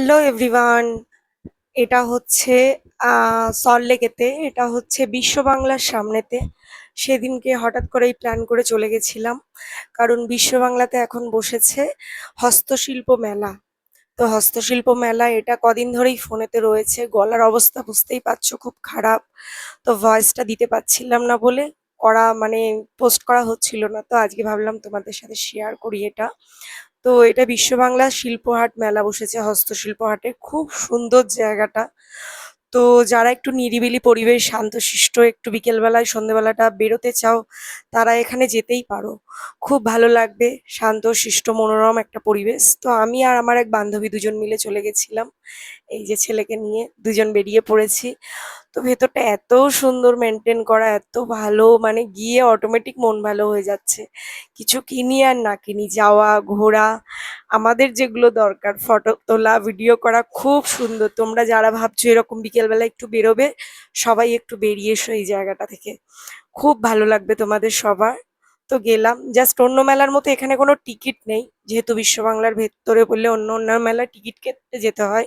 Hello everyone এটা হচ্ছে সল্টলেকেতে এটা হচ্ছে বিশ্ব বাংলার সামনেতে। সেদিনকে হঠাৎ করেই প্ল্যান করে চলে গেছিলাম, কারণ বিশ্ব বাংলাতে এখন বসেছে হস্তশিল্প মেলা। তো হস্তশিল্প মেলা এটা কদিন ধরেই ফোনেতে রয়েছে, গলার অবস্থা বুঝতেই পারছ খুব খারাপ। তো ভয়েসটা দিতে পারছিলাম না বলে করা মানে পোস্ট করা হচ্ছিল না, তো আজকে ভাবলাম তোমাদের সাথে শেয়ার করি এটা। তো এটা বিশ্ব বাংলা শিল্পহাট মেলা বসেছে হস্তশিল্প হাটে খুব সুন্দর জায়গাটা। তো যারা একটু নিরিবিলি পরিবেশ, শান্তশিষ্ট, একটু বিকেলবেলায়, সন্ধেবেলাটা বেরোতে চাও, তারা এখানে যেতেই পারো। খুব ভালো লাগবে, শান্ত, শিষ্ট, মনোরম একটা পরিবেশ। তো আমি আর আমার এক বান্ধবী দুজন মিলে চলে গেছিলাম। এই যে ছেলেকে নিয়ে দুজন বেরিয়ে পড়েছি। তো ভেতরটা এত সুন্দর মেনটেন করা, এত ভালো মানে গিয়ে অটোমেটিক মন ভালো হয়ে যাচ্ছে। কিছু কিনি আর না কিনি, যাওয়া, ঘোরা, আমাদের যেগুলো দরকার ফটো তোলা ভিডিও করা খুব সুন্দর। তোমরা যারা ভাবছ এরকম বিকেলবেলা একটু বেরোবে, সবাই একটু বেরিয়ে এসো এই জায়গাটা থেকে। খুব ভালো লাগবে তোমাদের সবার। তো গেলাম। জাস্ট অন্য মেলার মতো এখানে কোনো টিকিট নেই। যেহেতু বিশ্ব বাংলার ভেতরে বললে অন্য অন্য মেলায় টিকিট কেটে যেতে হয়।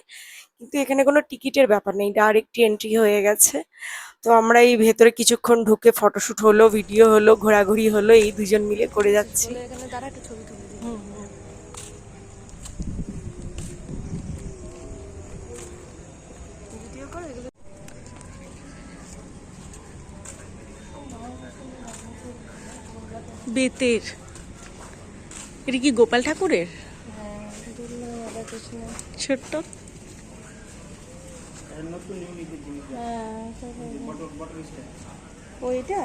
কিন্তু এখানে কোনো টিকিটের ব্যাপার নেই। ডাইরেক্ট এন্ট্রি হয়ে গেছে। তো আমরা এই ভেতরে কিছুক্ষণ ঢুকে ফটোশ্যুট হলো ভিডিও হলো ঘোরাঘুরি হলো এই দুজন মিলে করে যাচ্ছি বলে এখানে দাঁড়া একটা ছবি তুলে দিই ভিডিও করো এগুলো বেতের। এটা কি গোপাল ঠাকুরের? ছোট্ট? ওইটা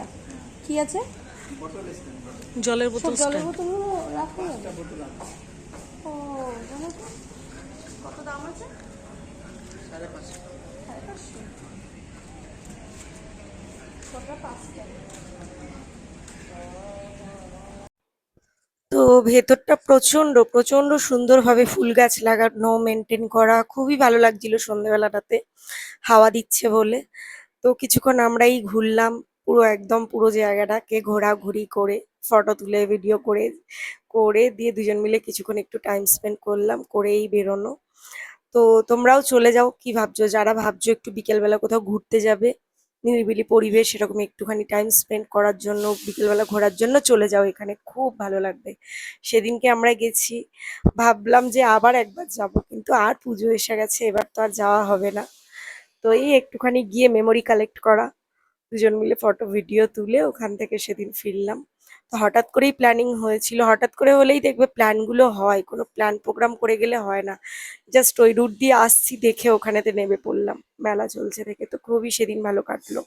কি আছে? জলের বোতল জলের রাখা। ও কত দাম আছে? সাড়ে পাঁচশো। কতটা পাঁচটা তো ভেতরটা প্রচণ্ড প্রচণ্ড সুন্দরভাবে ফুল গাছ লাগানো মেনটেন করা, খুবই ভালো লাগছিল সন্ধ্যেবেলাটাতে হাওয়া দিচ্ছে বলে। তো কিছুক্ষণ আমরাই ঘুরলাম, পুরো একদম পুরো জায়গাটাকে ঘোরাঘুরি করে ফটো তুলে ভিডিও করে করে দিয়ে দুজন মিলে কিছুক্ষণ একটু টাইম স্পেন্ড করলাম, করেই বেরোনো। তো তোমরাও চলে যাও, কি ভাবছ? যারা ভাবছ একটু বিকেলবেলা কোথাও ঘুরতে যাবে নিরিবিলি পরিবেশ, এরকম একটুখানি টাইম স্পেন্ড করার জন্য, বিকেলবেলা ঘোরার জন্য চলে যাও এখানে। খুব ভালো লাগবে। সেদিনকে আমরা গেছি, ভাবলাম যে আবার একবার যাব, কিন্তু আর পুজো এসে গেছে, এবার তো আর যাওয়া হবে না। তো এই একটুখানি গিয়ে মেমোরি কালেক্ট করা, দুজন মিলে ফটো ভিডিও তুলে ওখান থেকে সেদিন ফিরলাম। তো হঠাৎ করেই প্ল্যানিং হয়েছিল। হঠাৎ করে হলেই দেখবে প্ল্যানগুলো হয়। কোনো প্ল্যান প্রোগ্রাম করে গেলে হয় না। জাস্ট ওই রুট দিয়ে আসছি দেখে ওখানেতে নেমে পড়লাম। মেলা চলছে দেখে। তো খুবই সেদিন ভালো কাটলো।